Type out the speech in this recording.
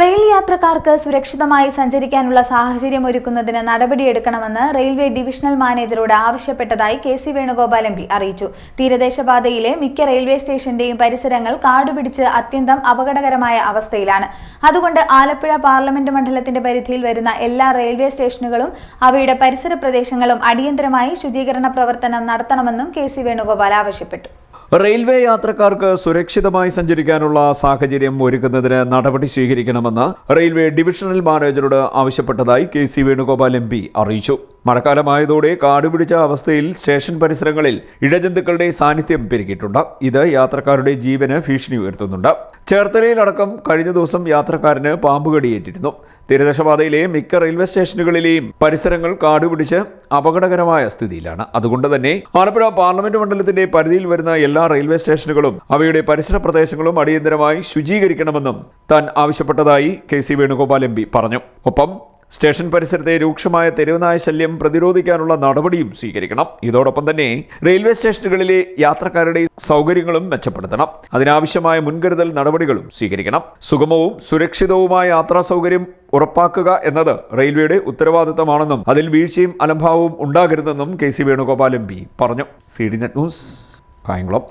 Rail യാത്രക്കാർക്ക് സുരക്ഷിതമായി സഞ്ചരിക്കാനുള്ള സാഹചര്യം ഒരുക്കുന്നതിന് നടപടിയെടുക്കണമെന്ന് റെയിൽവേ ഡിവിഷണൽ മാനേജറോട് ആവശ്യപ്പെട്ടതായി K C Venugopal M P അറിയിച്ചു. തീരദേശപാതയിലെ മിക്ക റെയിൽവേ സ്റ്റേഷന്റെയും പരിസരങ്ങൾ കാടുപിടിച്ച് അത്യന്തം അപകടകരമായ അവസ്ഥയിലാണ്. അതുകൊണ്ട് ആലപ്പുഴ പാർലമെന്റ് മണ്ഡലത്തിന്റെ പരിധിയിൽ വരുന്ന എല്ലാ റെയിൽവേ സ്റ്റേഷനുകളും അവയുടെ പരിസര പ്രദേശങ്ങളും അടിയന്തരമായി ശുചീകരണ പ്രവർത്തനം നടത്തണമെന്നും കെ സി വേണുഗോപാൽ ആവശ്യപ്പെട്ടു. റെയിൽവേ യാത്രക്കാർക്ക് സുരക്ഷിതമായി സഞ്ചരിക്കാനുള്ള സാഹചര്യം ഒരുക്കുന്നതിന് നടപടി സ്വീകരിക്കണമെന്ന് റെയിൽവേ ഡിവിഷണൽ മാനേജറോട് ആവശ്യപ്പെട്ടതായി കെ സി വേണുഗോപാൽ എം അറിയിച്ചു. മഴക്കാലമായതോടെ കാടുപിടിച്ച അവസ്ഥയിൽ സ്റ്റേഷൻ പരിസരങ്ങളിൽ ഇഴജന്തുക്കളുടെ സാന്നിധ്യം പെരുകിയിട്ടുണ്ട്. ഇത് യാത്രക്കാരുടെ ജീവന് ഭീഷണി ഉയർത്തുന്നുണ്ട്. ചേർത്തലയിലടക്കം കഴിഞ്ഞ ദിവസം യാത്രക്കാരന് പാമ്പുകടിയേറ്റിരുന്നു തീരദേശപാതയിലെ മിക്ക റെയിൽവേ സ്റ്റേഷനുകളിലെയും പരിസരങ്ങൾ കാടുപിടിച്ച് അപകടകരമായ സ്ഥിതിയിലാണ്. അതുകൊണ്ട് തന്നെ ആലപ്പുഴ പാർലമെന്റ് മണ്ഡലത്തിന്റെ പരിധിയിൽ വരുന്ന എല്ലാ റെയിൽവേ സ്റ്റേഷനുകളും അവയുടെ പരിസര പ്രദേശങ്ങളും അടിയന്തരമായി ശുചീകരിക്കണമെന്നും താൻ ആവശ്യപ്പെട്ടതായി കെ സി വേണുഗോപാൽ എം പറഞ്ഞു. ഒപ്പം സ്റ്റേഷൻ പരിസരത്തെ രൂക്ഷമായ തെരുവനായ ശല്യം പ്രതിരോധിക്കാനുള്ള നടപടിയും സ്വീകരിക്കണം. ഇതോടൊപ്പം തന്നെ റെയിൽവേ സ്റ്റേഷനുകളിലെ യാത്രക്കാരുടെ സൗകര്യങ്ങളും മെച്ചപ്പെടുത്തണം. അതിനാവശ്യമായ മുൻകരുതൽ നടപടികളും സ്വീകരിക്കണം. സുഗമവും സുരക്ഷിതവുമായ യാത്രാ സൗകര്യം ഉറപ്പാക്കുക എന്നത് റെയിൽവേയുടെ ഉത്തരവാദിത്തമാണെന്നും അതിൽ വീഴ്ചയും അലംഭാവവും ഉണ്ടാകരുതെന്നും K C Venugopal M P പറഞ്ഞു. C D net news Kayamkulam.